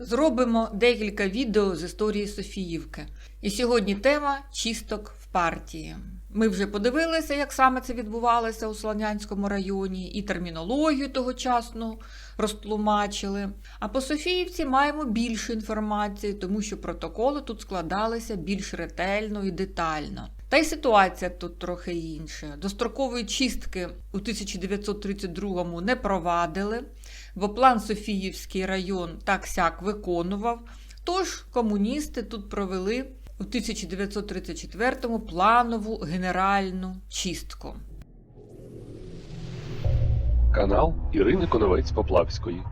Зробимо декілька відео з історії Софіївки. І сьогодні тема чисток в партії. Ми вже подивилися, як саме це відбувалося у Слонянському районі, і термінологію тогочасну розтлумачили. А по Софіївці маємо більше інформації, тому що протоколи тут складалися більш ретельно і детально. Та й ситуація тут трохи інша. Дострокової чистки у 1932-му не провадили, бо план Софіївський район так сяк виконував. Тож комуністи тут провели у 1934-му планову генеральну чистку. Канал Ірини Коновець Поплавської.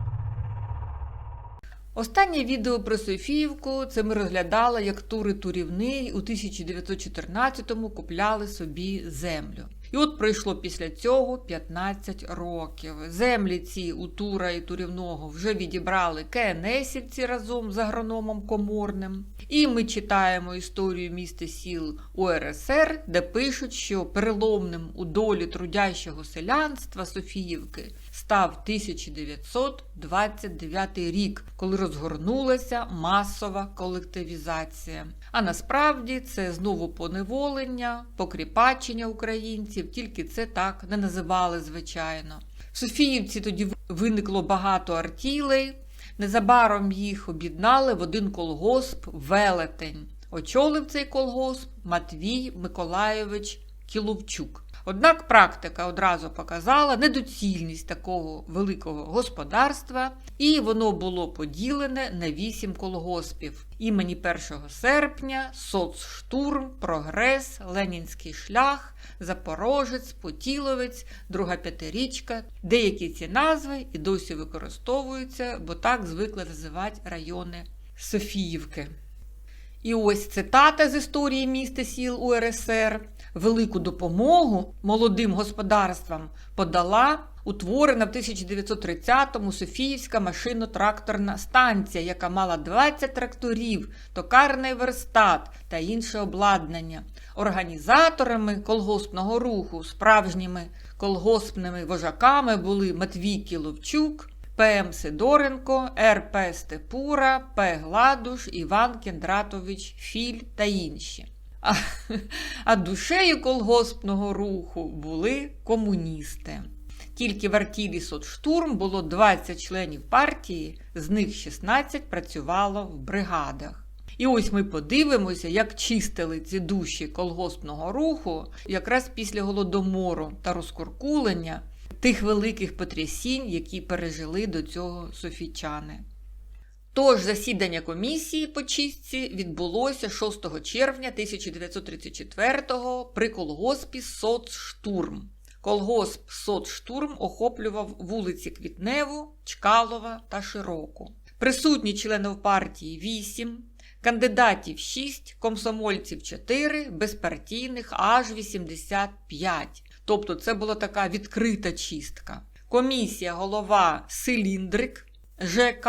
Останнє відео про Софіївку це ми розглядали, як тури турівний у 1914-му купляли собі землю. І от пройшло після цього 15 років. Землі ці у Тура і Турівного вже відібрали кенесівці разом з агрономом Коморним. І ми читаємо історію міста сіл УРСР, де пишуть, що переломним у долі трудящого селянства Софіївки став 1929 рік, коли розгорнулася масова колективізація. А насправді це знову поневолення, покріпачення українців, тільки це так не називали звичайно. В Софіївці тоді виникло багато артілей. Незабаром їх об'єднали в один колгосп Велетень. Очолив цей колгосп Матвій Миколайович Кіловчук. Однак практика одразу показала недоцільність такого великого господарства, і воно було поділене на вісім колгоспів. Імені 1 серпня, Соцштурм, Прогрес, Ленінський шлях, Запорожець, Потіловець, Друга П'ятирічка. Деякі ці назви і досі використовуються, бо так звикли називати райони Софіївки. І ось цитата з історії міста сіл УРСР. Велику допомогу молодим господарствам подала утворена в 1930-му Софіївська машино-тракторна станція, яка мала 20 тракторів, токарний верстат та інше обладнання. Організаторами колгоспного руху, справжніми колгоспними вожаками були Матвій Кіловчук, П.М. Сидоренко, Р.П. Степура, П. Гладуш, Іван Кендратович Філь та інші. А, а душею колгоспного руху були комуністи. Тільки в артілі Соцштурм було 20 членів партії, з них 16 працювало в бригадах. І ось ми подивимося, як чистили ці душі колгоспного руху якраз після голодомору та розкуркулення тих великих потрясінь, які пережили до цього софійчани. Тож засідання комісії по чистці відбулося 6 червня 1934-го при колгоспі Соцштурм. Колгосп Соцштурм охоплював вулиці Квітневу, Чкалова та Широку. Присутні членів партії 8, кандидатів 6, комсомольців 4, безпартійних аж 85. Тобто це була така відкрита чистка. Комісія голова Силіндрик ЖК,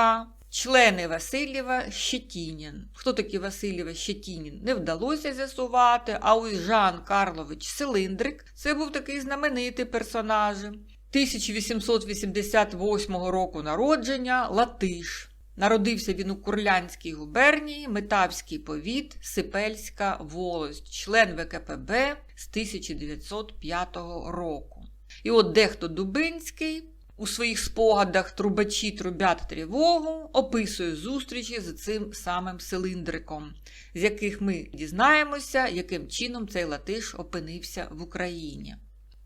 члени Васильєва Щетінін. Хто такий Васильєва Щетінін? Не вдалося з'ясувати, а ось Жан Карлович Силиндрик це був такий знаменитий персонаж. 1888 року народження Латиш. Народився він у Курлянській губернії, Метавський повіт, Сипельська волость, член ВКПБ з 1905 року. І от дехто Дубинський у своїх спогадах трубачі трубят тривогу описує зустрічі з цим самим цилиндриком, з яких ми дізнаємося, яким чином цей латиш опинився в Україні.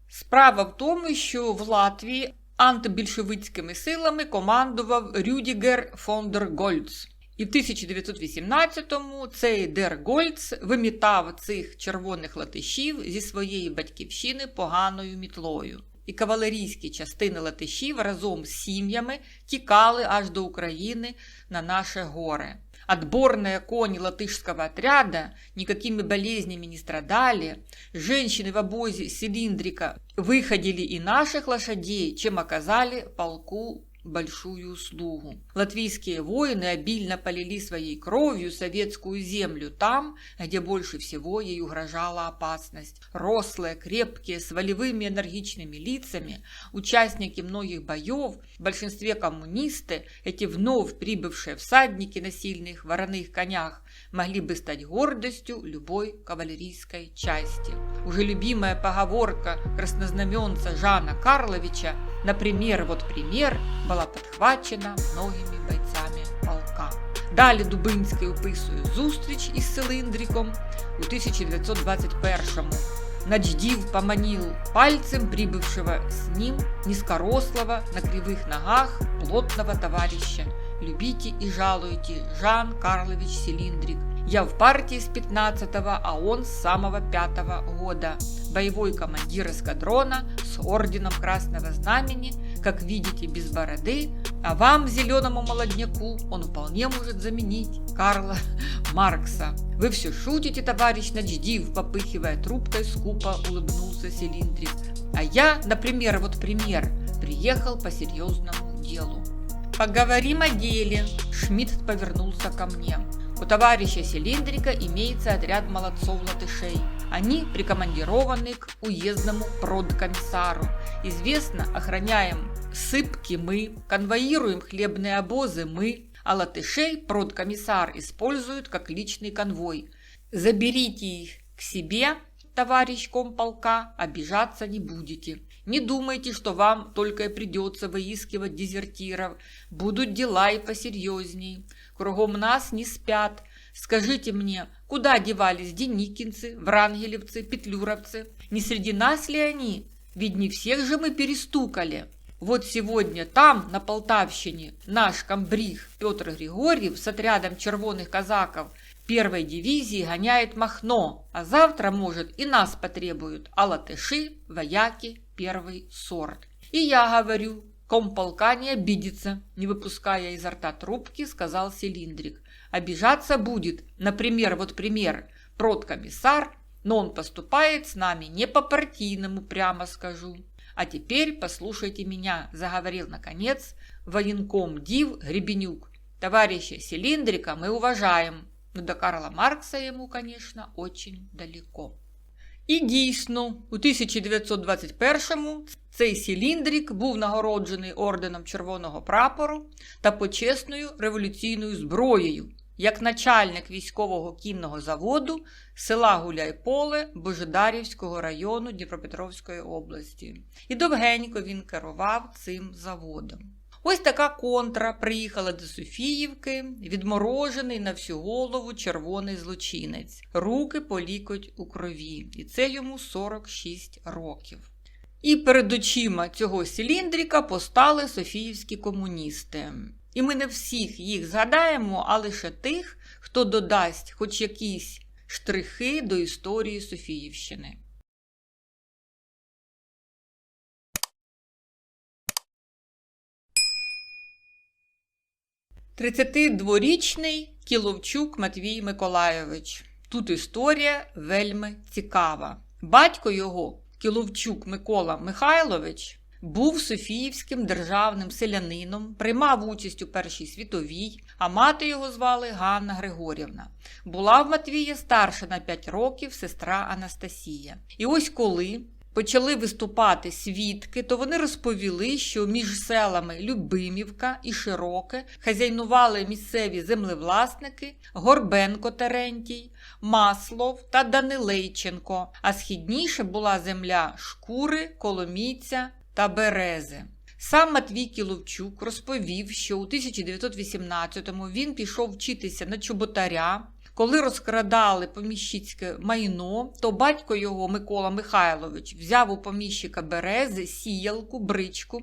Справа в тому, що в Латвії антибільшовицькими силами командував Рюдігер фон дер Гольц. І в 1918-му цей дер Гольц вимітав цих червоних латишів зі своєї батьківщини поганою мітлою І кавалерійські частини латишів разом з сім'ями тікали аж до України на наше горе. Отборные кони латышского отряда никакими болезнями не страдали. Женщины в обозе цилиндрика выходили и наших лошадей, чем оказали полку большую услугу. Латвийские воины обильно полили своей кровью советскую землю там, где больше всего ей угрожала опасность. Рослые, крепкие, с волевыми энергичными лицами, участники многих боев, в большинстве коммунисты, эти вновь прибывшие всадники на сильных вороных конях, могли бы стать гордостью любой кавалерийской части. Уже любимая поговорка краснознаменца Жана Карловича Например, вот пример была подхвачена многими бойцами полка. Далі Дубинський описує зустріч із цилиндриком у 1921-му. Начдив поманил пальцем прибывшего с ним низкорослого на кривых ногах плотного товарища. Любите и жалуйте, Жан Карлович Цилиндрик. Я в партии с 15-го, а он с самого пятого года. Боевой командир эскадрона с орденом Красного Знамени, как видите, без бороды, а вам, зеленому молодняку, он вполне может заменить Карла Маркса. Вы все шутите, товарищ Начдив, попыхивая трубкой, скупо улыбнулся Цилиндрик. А я, например, вот пример, приехал по серьезному делу. Поговорим о деле. Шмидт повернулся ко мне. У товарища Цилиндрика имеется отряд молодцов-латышей. Они прикомандированы к уездному продкомиссару. Известно, охраняем сыпки мы, конвоируем хлебные обозы мы, а латышей продкомиссар использует как личный конвой. Заберите их к себе, товарищ комполка, обижаться не будете. Не думайте, что вам только и придется выискивать дезертиров. Будут дела и посерьезней. Кругом нас не спят. Скажите мне, куда девались деникинцы, врангелевцы, петлюровцы? Не среди нас ли они? Ведь не всех же мы перестукали. Вот сегодня там, на Полтавщине, наш комбриг Петр Григорьев с отрядом червоных казаков первой дивизии гоняет Махно, а завтра, может, и нас потребуют, а латыши, вояки, первый сорт. И я говорю, комполка не обидится, не выпуская изо рта трубки, сказал Цилиндрик. Обижаться будет, например, вот пример, продкомиссар, но он поступает с нами не по-партийному, прямо скажу. А теперь послушайте меня, заговорил наконец военком Див Гребенюк. Товарища Цилиндрика мы уважаем, но до Карла Маркса ему, конечно, очень далеко. І дійсно, у 1921-му цей Циліндрик був нагороджений орденом Червоного прапору та почесною революційною зброєю як начальник військового кінного заводу села Гуляйполе Божедарівського району Дніпропетровської області. І довгенько він керував цим заводом. Ось така контра приїхала до Софіївки, відморожений на всю голову червоний злочинець, руки полікоть у крові, і це йому 46 років. І перед очима цього циліндрика постали софіївські комуністи. І ми не всіх їх згадаємо, а лише тих, хто додасть хоч якісь штрихи до історії Софіївщини. 32-річний Кіловчук Матвій Миколайович. Тут історія вельми цікава. Батько його, Кіловчук Микола Михайлович, був Софіївським державним селянином, приймав участь у Першій світовій, а мати його звали Ганна Григорівна. Була в Матвія старша на 5 років сестра Анастасія. І ось коли почали виступати свідки, то вони розповіли, що між селами Любимівка і Широке хазяйнували місцеві землевласники Горбенко Терентій, Маслов та Данилейченко, а східніше була земля Шкури, Коломійця та Берези. Сам Матвій Кіловчук розповів, що у 1918-му він пішов вчитися на чоботаря. Коли розкрадали поміщицьке майно, то батько його Микола Михайлович взяв у поміщика берези, сіялку, бричку,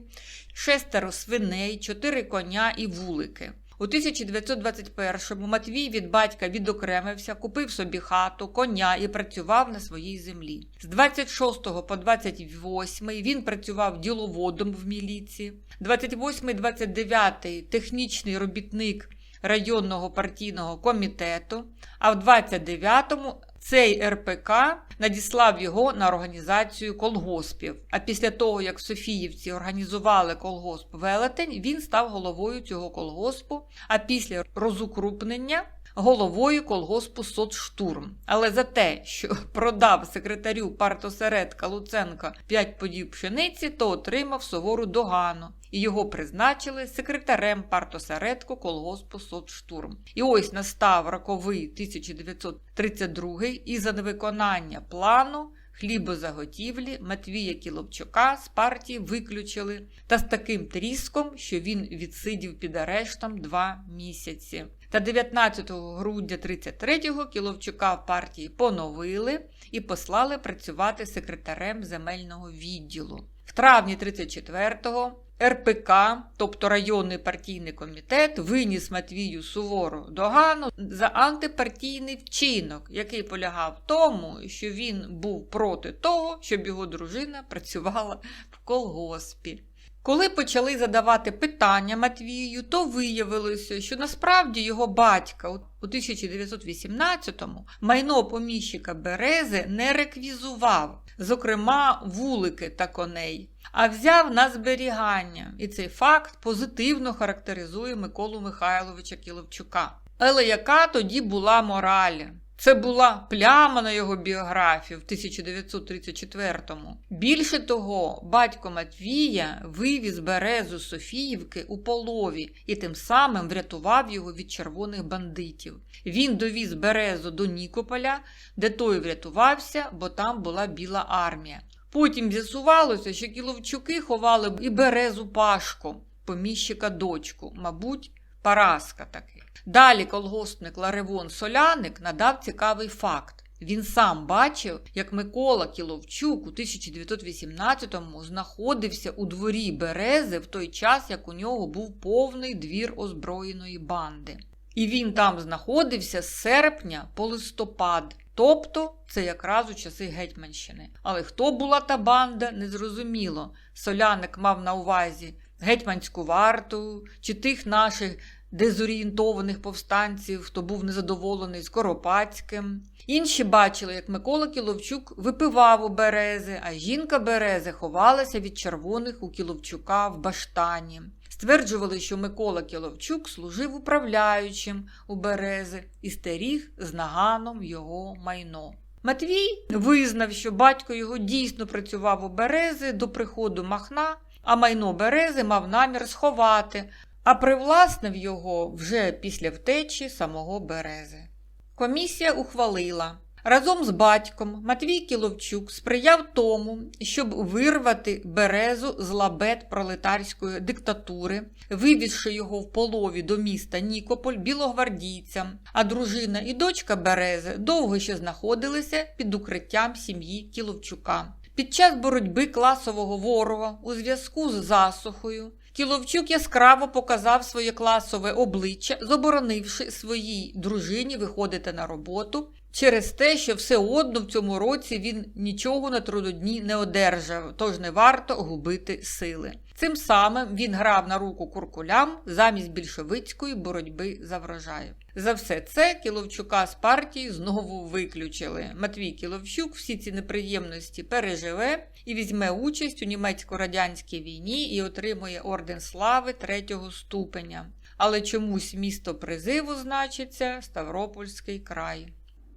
шестеро свиней, чотири коня і вулики. У 1921-му Матвій від батька відокремився, купив собі хату, коня і працював на своїй землі. З 26 по 28 він працював діловодом в міліції. 28-29 технічний робітник районного партійного комітету, а в 29-му Цей РПК надіслав його на організацію колгоспів. А після того, як Софіївці організували колгосп Велетень, він став головою цього колгоспу. А після розукрупнення головою колгоспу Соцштурм. Але за те, що продав секретарю партосередка Луценка 5 подів пшениці, то отримав сувору догану. І його призначили секретарем партосередку колгоспу Соцштурм. І ось настав роковий 1932 і за невиконання плану хлібозаготівлі Матвія Кіловчука з партії виключили та з таким тріском, що він відсидів під арештом два місяці. Та 19 грудня 33-го Кіловчука в партії поновили і послали працювати секретарем земельного відділу. В травні 34-го РПК, тобто районний партійний комітет, виніс Матвію сувору догану за антипартійний вчинок, який полягав в тому, що він був проти того, щоб його дружина працювала в колгоспі. Коли почали задавати питання Матвію, то виявилося, що насправді його батька у 1918-му майно поміщика Берези не реквізував, зокрема вулики та коней, а взяв на зберігання. І цей факт позитивно характеризує Миколу Михайловича Кіловчука. Але яка тоді була мораль? Це була пляма на його біографію в 1934-му. Більше того, батько Матвія вивіз березу Софіївки у полові і тим самим врятував його від червоних бандитів. Він довіз березу до Нікополя, де той врятувався, бо там була біла армія. Потім з'ясувалося, що кіловчуки ховали і березу Пашку, поміщика дочку, мабуть, Параска таки. Далі колгоспник Ларевон Соляник надав цікавий факт. Він сам бачив, як Микола Кіловчук у 1918-му знаходився у дворі Берези в той час, як у нього був повний двір озброєної банди. І він там знаходився з серпня по листопад. Тобто це якраз у часи Гетьманщини. Але хто була та банда, незрозуміло. Соляник мав на увазі гетьманську варту чи тих наших дезорієнтованих повстанців, хто був незадоволений Скоропадським. Інші бачили, як Микола Кіловчук випивав у берези, а жінка берези ховалася від червоних у Кіловчука в баштані. Стверджували, що Микола Кіловчук служив управляючим у берези і стеріг з наганом його майно. Матвій визнав, що батько його дійсно працював у берези до приходу Махна, а майно берези мав намір сховати, а привласнив його вже після втечі самого берези. Комісія ухвалила. Разом з батьком Матвій Кіловчук сприяв тому, щоб вирвати березу з лабет пролетарської диктатури, вивізши його в полові до міста Нікополь білогвардійцям, а дружина і дочка Берези довго ще знаходилися під укриттям сім'ї Кіловчука. Під час боротьби класового ворога у зв'язку з засухою Кіловчук яскраво показав своє класове обличчя, заборонивши своїй дружині виходити на роботу через те, що все одно в цьому році він нічого на трудодні не одержав, тож не варто губити сили. Цим самим він грав на руку куркулям замість більшовицької боротьби за врожаєм. За все це Кіловчука з партії знову виключили. Матвій Кіловчук всі ці неприємності переживе і візьме участь у німецько-радянській війні і отримує орден слави третього ступеня. Але чомусь місто призиву значиться Ставропольський край.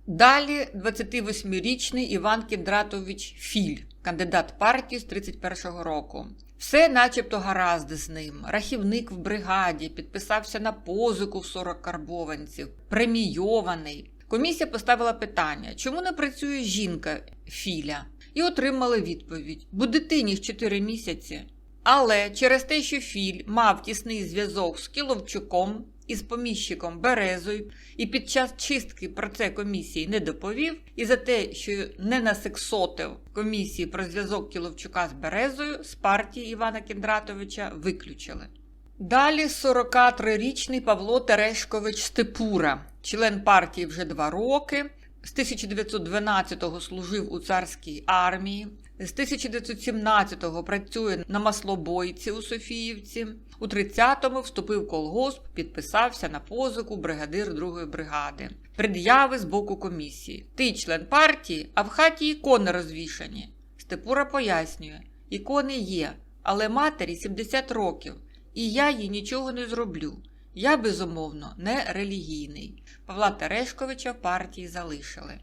Далі 28-річний Іван Кіндратович Філь, кандидат партії з 31-го року. Все начебто гаразд з ним. Рахівник в бригаді, підписався на позику в 40 карбованців, премійований. Комісія поставила питання, чому не працює жінка Філя, і отримали відповідь: бо дитині в 4 місяці. Але через те, що Філь мав тісний зв'язок з Кіловчуком і з поміщиком Березою, і під час чистки про це комісії не доповів, і за те, що не насексотив комісії про зв'язок Кіловчука з Березою, з партії Івана Кіндратовича виключили. Далі 43-річний Павло Терешкович Степура, член партії вже два роки. З 1912-го служив у царській армії, з 1917-го працює на маслобойці у Софіївці. У У 30-му вступив колгосп, підписався на позику бригадир другої бригади. Пред'яви з боку комісії. Ти член партії, а в хаті ікони розвішані. Степура пояснює: ікони є, але матері 70 років, і я їй нічого не зроблю. Я, безумовно, не релігійний. Павла Терешковича в партії залишили.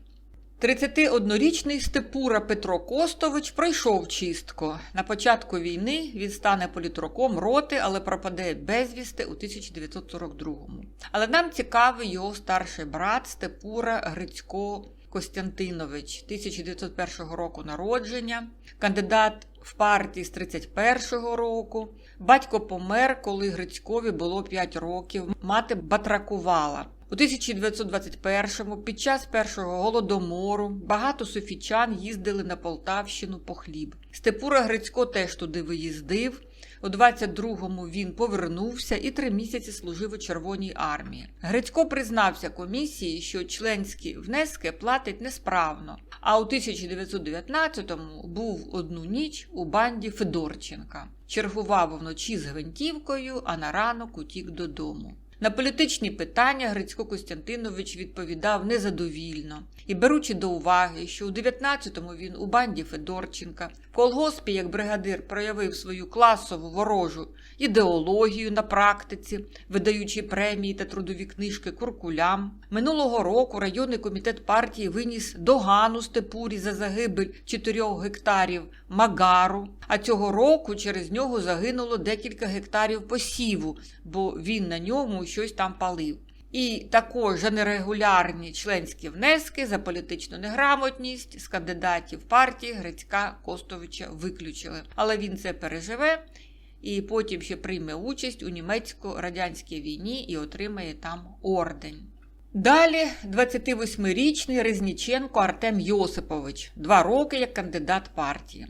31-річний Степура Петро Костович пройшов чистку. На початку війни він стане політроком роти, але пропаде безвісти у 1942-му. Але нам цікавий його старший брат Степура Грицько Костянтинович, 1901 року народження, кандидат в партії з 31-го року. Батько помер, коли Грицькові було 5 років. Мати батракувала. У 1921-му під час першого голодомору багато софічан їздили на Полтавщину по хліб. Степура Грицько теж туди виїздив. У 22-му він повернувся і три місяці служив у Червоній армії. Грицько признався комісії, що членські внески платить несправно, а у 1919-му був одну ніч у банді Федорченка. Чергував вночі з гвинтівкою, а на ранок утік додому. На політичні питання Грицько Костянтинович відповідав незадовільно. І, беручи до уваги, що у 19-му він у банді Федорченка, колгоспі як бригадир проявив свою класову ворожу ідеологію на практиці, видаючи премії та трудові книжки куркулям. Минулого року районний комітет партії виніс догану Степурі за загибель 4 гектарів магару, а цього року через нього загинуло декілька гектарів посіву, бо він на ньому щось там палив. І також нерегулярні членські внески за політичну неграмотність з кандидатів партії Грицька Костовича виключили. Але він це переживе і потім ще прийме участь у німецько-радянській війні і отримає там ордень. Далі 28-річний Резніченко Артем Йосипович, два роки як кандидат партії.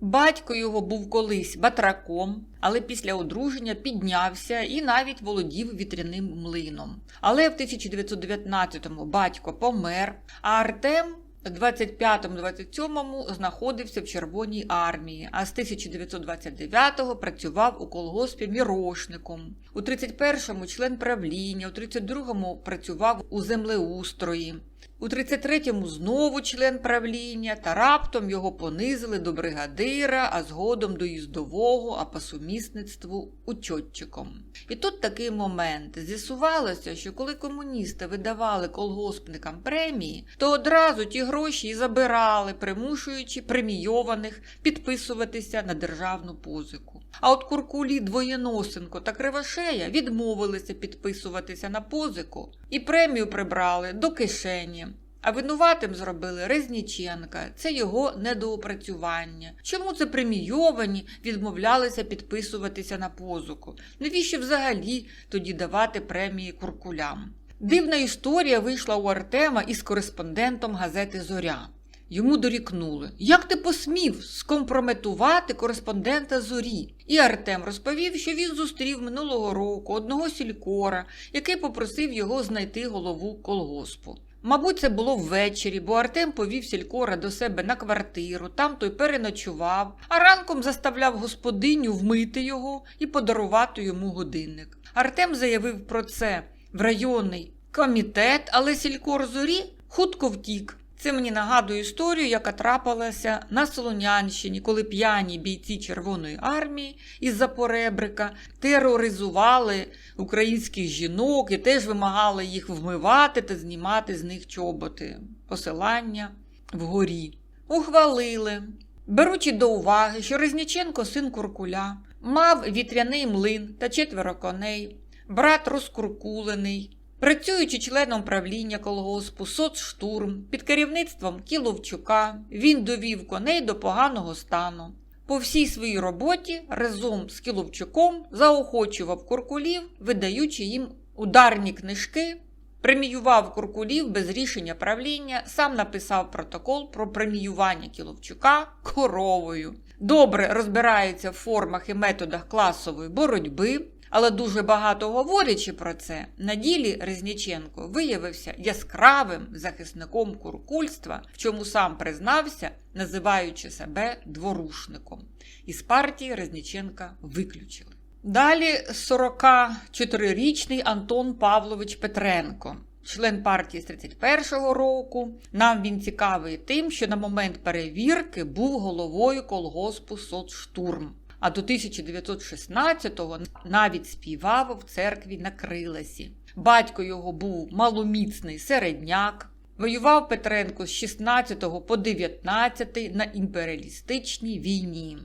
Батько його був колись батраком, але після одруження піднявся і навіть володів вітряним млином. Але в 1919-му батько помер, а Артем в 25-27 знаходився в Червоній армії, а з 1929-го працював у колгоспі мірошником. У 31-му член правління, у 32-му працював у землеустрої. У 33-му знову член правління, та раптом його понизили до бригадира, а згодом до їздового, а по сумісництву учотчиком. І тут такий момент. З'ясувалося, що коли комуністи видавали колгоспникам премії, то одразу ті гроші і забирали, примушуючи премійованих підписуватися на державну позику. А от Куркулі Двоєносенко та Кривошея відмовилися підписуватися на позику і премію прибрали до кишені. А винуватим зробили Резніченка, це його недоопрацювання. Чому це премійовані відмовлялися підписуватися на позику? Навіщо взагалі тоді давати премії куркулям? Дивна історія вийшла у Артема із кореспондентом газети Зоря. Йому дорікнули, як ти посмів скомпрометувати кореспондента зорі. І Артем розповів, що він зустрів минулого року одного сількора, який попросив його знайти голову колгоспу. Мабуть, це було ввечері, бо Артем повів сількора до себе на квартиру, там той переночував, а ранком заставляв господиню вмити його і подарувати йому годинник. Артем заявив про це в районний комітет, але сількор зорі хутко втік. Це мені нагадує історію, яка трапилася на Солонянщині, коли п'яні бійці Червоної армії із-за поребрика тероризували українських жінок і теж вимагали їх вмивати та знімати з них чоботи. Посилання вгорі. Ухвалили, беручи до уваги, що Резніченко, син Куркуля, мав вітряний млин та четверо коней, брат розкуркулений. Працюючи членом правління колгоспу соцштурм під керівництвом Кіловчука, він довів коней до поганого стану. По всій своїй роботі разом з Кіловчуком заохочував куркулів, видаючи їм ударні книжки, преміював куркулів без рішення правління, сам написав протокол про преміювання Кіловчука коровою. Добре розбирається в формах і методах класової боротьби. Але дуже багато говорячи про це, на ділі Резніченко виявився яскравим захисником куркульства, в чому сам признався, називаючи себе дворушником. Із партії Резніченка виключили. Далі 44-річний Антон Павлович Петренко. Член партії з 31-го року. Нам він цікавий тим, що на момент перевірки був головою колгоспу Соцштурм. А до 1916-го навіть співав в церкві на Криласі. Батько його був маломіцний середняк. Воював Петренко з 16 по 19 на імперіалістичній війні.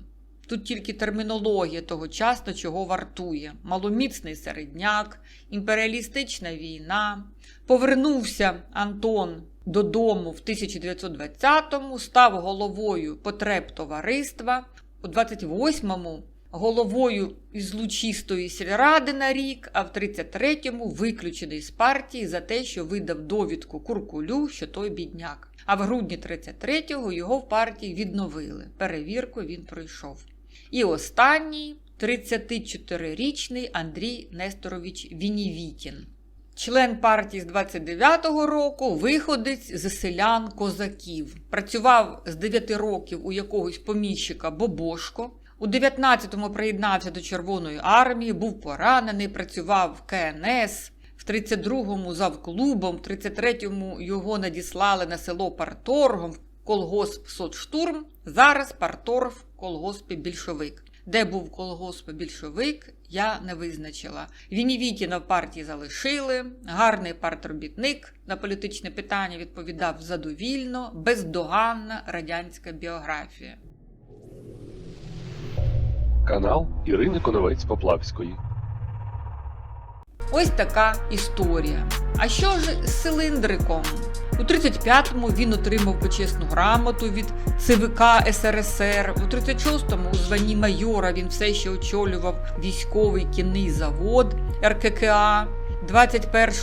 Тут тільки термінологія тогочасно чого вартує: маломіцний середняк, імперіалістична війна. Повернувся Антон додому в 1920-му, став головою потреб товариства. У 28-му головою із Лучистої сільради на рік, а в 33-му виключений з партії за те, що видав довідку Куркулю, що той бідняк. А в грудні 33-го його в партії відновили. Перевірку він пройшов. І останній 34-річний Андрій Несторович Вінівітін. Член партії з 29-го року, виходець з селян козаків. Працював з 9 років у якогось поміщика Бобошко. У 19-му приєднався до Червоної армії, був поранений, працював в КНС. В 32-му завклубом, в 33-му його надіслали на село Парторгом, колгосп Соцштурм, зараз Парторг в колгоспі Більшовик. Де був колгосп Більшовик, я не визначила. Вінівітіна в партії залишили, гарний партробітник на політичне питання відповідав задовільно, бездоганна радянська біографія. Канал Ірини Коновець Поплавської. Ось така історія. А що ж з цилиндриком? У 35-му він отримав почесну грамоту від ЦВК СРСР. У 36-му у званні майора він все ще очолював військовий кінний завод РККА. 21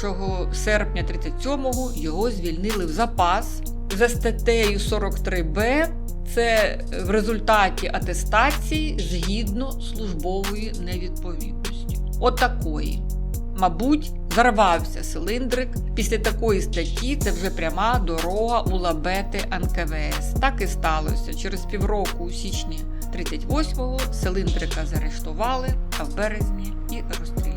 серпня 37-го його звільнили в запас за статтею 43Б. Це в результаті атестації згідно службової невідповідності. Отакої. Мабуть, зарвався цилиндрик. Після такої статті це вже пряма дорога у лабети НКВС. Так і сталося. Через півроку у січні 38-го цилиндрика заарештували, а в березні і розстріляли.